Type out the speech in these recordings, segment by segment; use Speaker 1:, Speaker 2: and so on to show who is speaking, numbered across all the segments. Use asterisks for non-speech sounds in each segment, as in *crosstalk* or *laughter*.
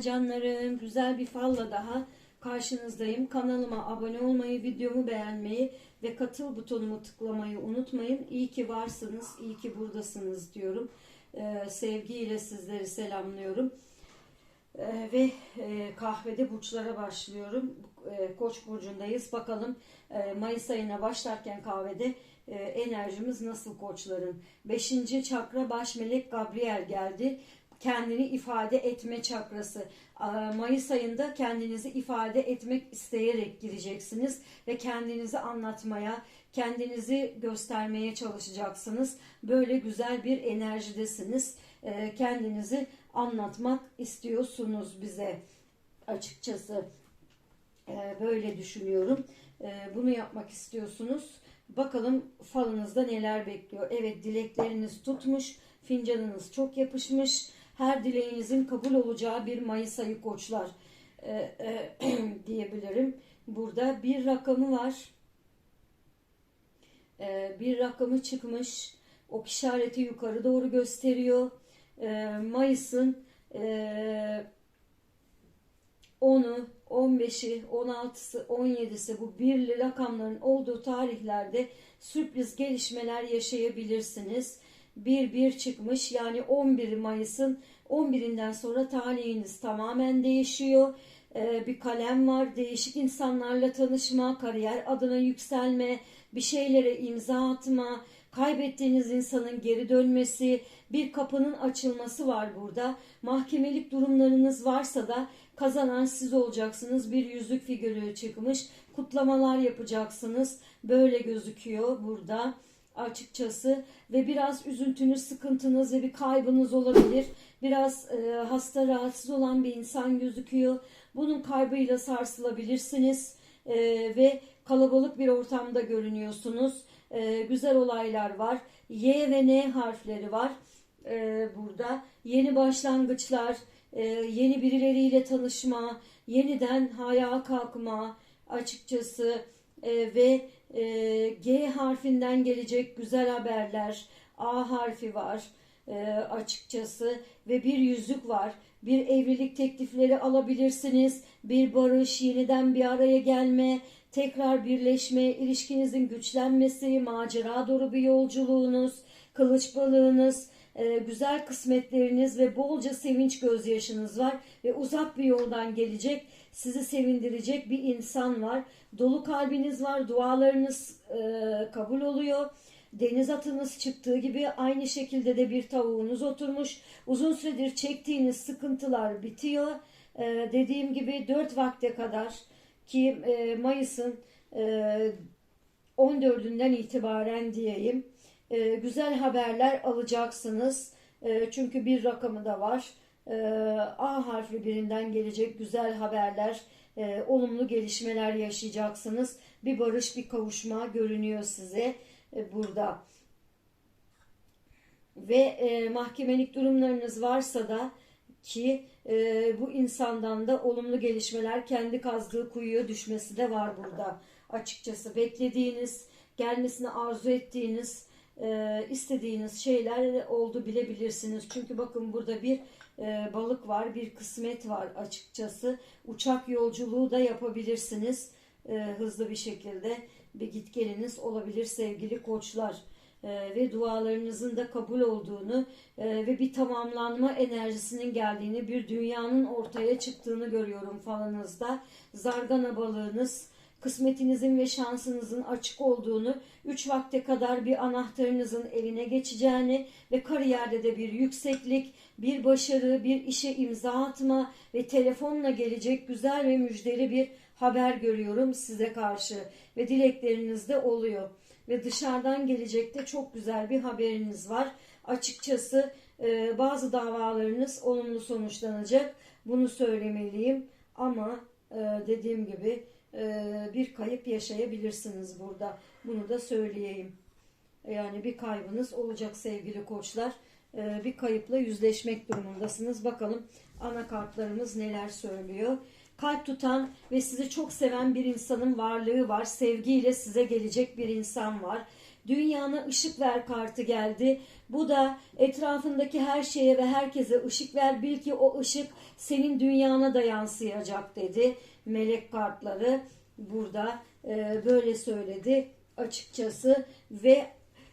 Speaker 1: Canlarım. Güzel bir falla daha karşınızdayım. Kanalıma abone olmayı, videomu beğenmeyi ve katıl butonumu tıklamayı unutmayın. İyi ki varsınız, iyi ki buradasınız diyorum. Ee, sevgiyle sizleri selamlıyorum. Ee, ve e, kahvede burçlara başlıyorum. E, Koç burcundayız. Bakalım e, Mayıs ayına başlarken kahvede e, enerjimiz nasıl koçların? Beşinci çakra baş melek Gabriel geldi. Kendini ifade etme çakrası. Mayıs ayında kendinizi ifade etmek isteyerek gireceksiniz ve kendinizi anlatmaya, kendinizi göstermeye çalışacaksınız. Böyle güzel bir enerjidesiniz. E, Kendinizi anlatmak istiyorsunuz bize açıkçası. Ee, böyle düşünüyorum. Ee, bunu yapmak istiyorsunuz. Bakalım falınızda neler bekliyor. Evet dilekleriniz tutmuş. Fincanınız çok yapışmış. Her dileğinizin kabul olacağı bir Mayıs ayı koçlar Ee, e, *clears throat* diyebilirim. Burada bir rakamı var. Ee, bir rakamı çıkmış. Ok işareti yukarı doğru gösteriyor. Ee, Mayıs'ın e, 10'u, 15'i, 16'sı, 17'si bu birli rakamların olduğu tarihlerde sürpriz gelişmeler yaşayabilirsiniz. 1-1 çıkmış yani 11 Mayıs'ın 11'inden sonra talihiniz tamamen değişiyor. Ee, bir kalem var, değişik insanlarla tanışma, kariyer adına yükselme, bir şeylere imza atma, kaybettiğiniz insanın geri dönmesi, bir kapının açılması var burada. Mahkemelik durumlarınız varsa da kazanan siz olacaksınız. Bir yüzük figürü çıkmış. Kutlamalar yapacaksınız. Böyle gözüküyor burada açıkçası ve biraz üzüntünüz, sıkıntınız ve bir kaybınız olabilir. Biraz e, hasta, rahatsız olan bir insan gözüküyor. Bunun kaybıyla sarsılabilirsiniz e, ve kalabalık bir ortamda görünüyorsunuz. E, güzel olaylar var. Y ve N harfleri var e, burada. Yeni başlangıçlar, e, yeni birileriyle tanışma, yeniden ayağa kalkma açıkçası e, ve e, G harfinden gelecek güzel haberler. A harfi var e, açıkçası ve bir yüzük var. Bir evlilik teklifleri alabilirsiniz. Bir barış, yeniden bir araya gelme, tekrar birleşme, ilişkinizin güçlenmesi, macera doğru bir yolculuğunuz, kılıç balığınız, e, güzel kısmetleriniz ve bolca sevinç gözyaşınız var ve uzak bir yoldan gelecek, sizi sevindirecek bir insan var. Dolu kalbiniz var, dualarınız e, kabul oluyor. Deniz atınız çıktığı gibi aynı şekilde de bir tavuğunuz oturmuş. Uzun süredir çektiğiniz sıkıntılar bitiyor. E, dediğim gibi 4 vakte kadar ki e, Mayıs'ın e, 14'ünden itibaren diyeyim e, güzel haberler alacaksınız. E, çünkü bir rakamı da var. E, A harfi birinden gelecek güzel haberler, e, olumlu gelişmeler yaşayacaksınız. Bir barış, bir kavuşma görünüyor size e, burada. Ve e, mahkemelik durumlarınız varsa da ki e, bu insandan da olumlu gelişmeler kendi kazdığı kuyuya düşmesi de var burada. Açıkçası beklediğiniz, gelmesini arzu ettiğiniz, e, istediğiniz şeyler oldu bilebilirsiniz. Çünkü bakın burada bir e, balık var, bir kısmet var açıkçası. Uçak yolculuğu da yapabilirsiniz e, hızlı bir şekilde. Bir git geliniz olabilir sevgili koçlar. E, ve dualarınızın da kabul olduğunu e, ve bir tamamlanma enerjisinin geldiğini, bir dünyanın ortaya çıktığını görüyorum falanızda. Zargana balığınız, kısmetinizin ve şansınızın açık olduğunu, 3 vakte kadar bir anahtarınızın eline geçeceğini ve kariyerde de bir yükseklik, bir başarı, bir işe imza atma ve telefonla gelecek güzel ve müjdeli bir haber görüyorum size karşı ve dilekleriniz de oluyor. Ve dışarıdan gelecekte çok güzel bir haberiniz var. Açıkçası e, bazı davalarınız olumlu sonuçlanacak. Bunu söylemeliyim. Ama e, dediğim gibi bir kayıp yaşayabilirsiniz burada. Bunu da söyleyeyim. Yani bir kaybınız olacak sevgili koçlar. E, bir kayıpla yüzleşmek durumundasınız. Bakalım ana kartlarımız neler söylüyor. Kalp tutan ve sizi çok seven bir insanın varlığı var. Sevgiyle size gelecek bir insan var. Dünyana ışık ver kartı geldi. Bu da etrafındaki her şeye ve herkese ışık ver. Bil ki o ışık senin dünyana da yansıyacak dedi. Melek kartları burada e, böyle söyledi açıkçası ve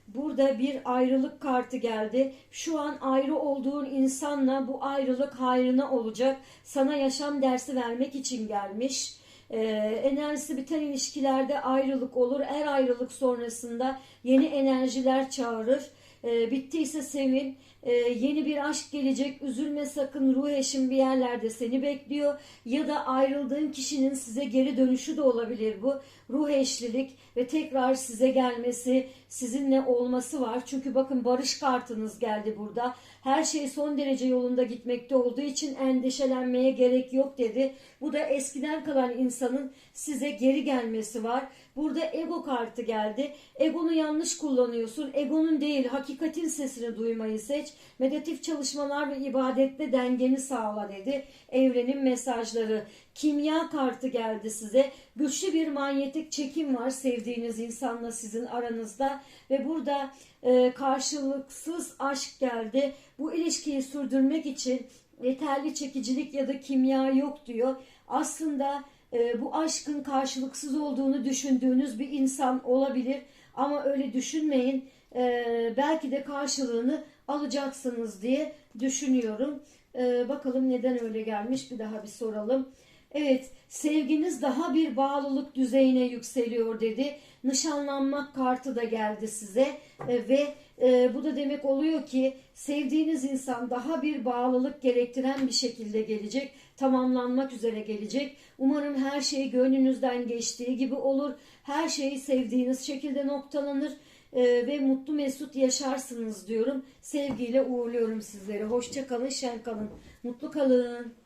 Speaker 1: Burada bir ayrılık kartı geldi. Şu an ayrı olduğun insanla bu ayrılık hayrına olacak. Sana yaşam dersi vermek için gelmiş. Ee, enerjisi biten ilişkilerde ayrılık olur. Er ayrılık sonrasında yeni enerjiler çağırır. Ee, bittiyse sevin. Ee, yeni bir aşk gelecek. Üzülme sakın. Ruh eşin bir yerlerde seni bekliyor. Ya da ayrıldığın kişinin size geri dönüşü de olabilir bu. Ruh eşlilik ve tekrar size gelmesi, sizinle olması var. Çünkü bakın barış kartınız geldi burada. Her şey son derece yolunda gitmekte olduğu için endişelenmeye gerek yok dedi. Bu da eskiden kalan insanın size geri gelmesi var. Burada ego kartı geldi. Egonu yanlış kullanıyorsun. Egonun değil, hakikatin sesini duymayı seç. Meditatif çalışmalar ve ibadette dengeni sağla dedi. Evrenin mesajları. Kimya kartı geldi size. Güçlü bir manyetik çekim var sevdiğiniz insanla sizin aranızda ve burada e, karşılıksız aşk geldi. Bu ilişkiyi sürdürmek için yeterli çekicilik ya da kimya yok diyor. Aslında e, bu aşkın karşılıksız olduğunu düşündüğünüz bir insan olabilir ama öyle düşünmeyin. E, belki de karşılığını alacaksınız diye düşünüyorum. E, bakalım neden öyle gelmiş bir daha bir soralım. Evet, sevginiz daha bir bağlılık düzeyine yükseliyor dedi. Nişanlanmak kartı da geldi size E, ve e, bu da demek oluyor ki sevdiğiniz insan daha bir bağlılık gerektiren bir şekilde gelecek, tamamlanmak üzere gelecek. Umarım her şey gönlünüzden geçtiği gibi olur. Her şey sevdiğiniz şekilde noktalanır e, ve mutlu mesut yaşarsınız diyorum. Sevgiyle uğurluyorum sizleri. Hoşça kalın, şen kalın, mutlu kalın.